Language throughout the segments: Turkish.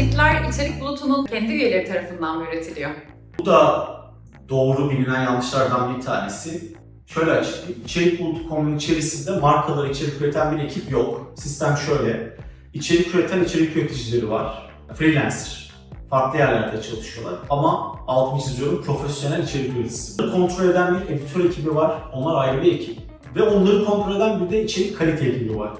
içerikler içerik bulutunun kendi üyeleri tarafından mı üretiliyor? Bu da doğru bilinen yanlışlardan bir tanesi. Şöyle açıklayayım. İçerik bulutu.com'un içerisinde markalar içerik üreten bir ekip yok. Sistem şöyle. İçerik üreten içerik üreticileri var. Freelancer. Farklı yerlerde çalışıyorlar. Ama altını çiziyorum profesyonel içerik üreticisi. Bunları kontrol eden bir editör ekibi var. Onlar ayrı bir ekip. Ve onları kontrol eden bir de içerik kalite ekibi var.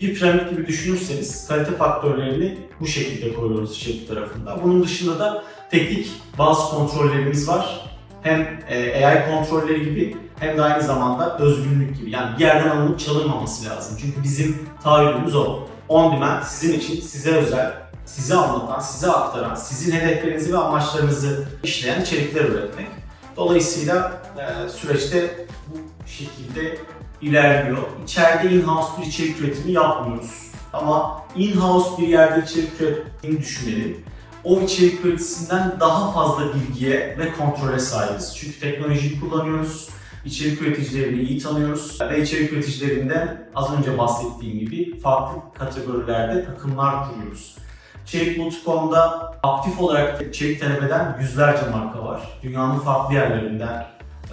Bir piramit gibi düşünürseniz kalite faktörlerini bu şekilde koyuyoruz içerik tarafında. Bunun dışında da teknik bazı kontrollerimiz var. Hem e, AI kontrolleri gibi hem de aynı zamanda özgünlük gibi. Yani bir yerden alınıp çalınmaması lazım. Çünkü bizim taahhüdümüz o. On demand sizin için, size özel, size anlatan, size aktaran, sizin hedeflerinizi ve amaçlarınızı işleyen içerikler üretmek. Dolayısıyla e, süreçte bu şekilde ilerliyor. İçeride in-house bir içerik üretimi yapmıyoruz. Ama in-house bir yerde içerik ürettiğini düşünelim o içerik üreticisinden daha fazla bilgiye ve kontrole sahibiz. Çünkü teknolojiyi kullanıyoruz, içerik üreticilerini iyi tanıyoruz ve içerik üreticilerinden az önce bahsettiğim gibi farklı kategorilerde takımlar kuruyoruz. İçerik.com'da aktif olarak içerik talep eden yüzlerce marka var. Dünyanın farklı yerlerinden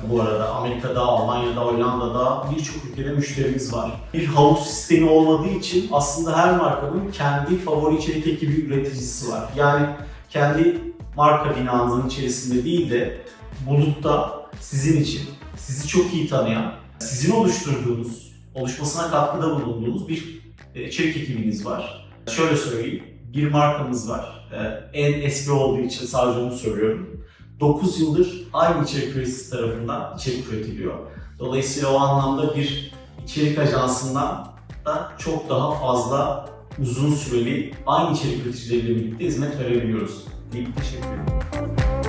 bu arada Amerika'da, Almanya'da, Hollanda'da birçok ülkede müşterimiz var. Bir havuz sistemi olmadığı için aslında her markanın kendi favori içerik ekibi üreticisi var. Yani kendi marka binanızın içerisinde değil de bulutta sizin için, sizi çok iyi tanıyan, sizin oluşturduğunuz, oluşmasına katkıda bulunduğunuz bir e, içerik ekibiniz var. Şöyle söyleyeyim, bir markamız var. E, En eski olduğu için sadece onu söylüyorum. 9 yıldır aynı içerik üreticisi tarafından içerik üretiliyor. Dolayısıyla o anlamda bir içerik ajansından da çok daha fazla uzun süreli aynı içerik üreticileriyle birlikte hizmet verebiliyoruz. deyip teşekkür ederim.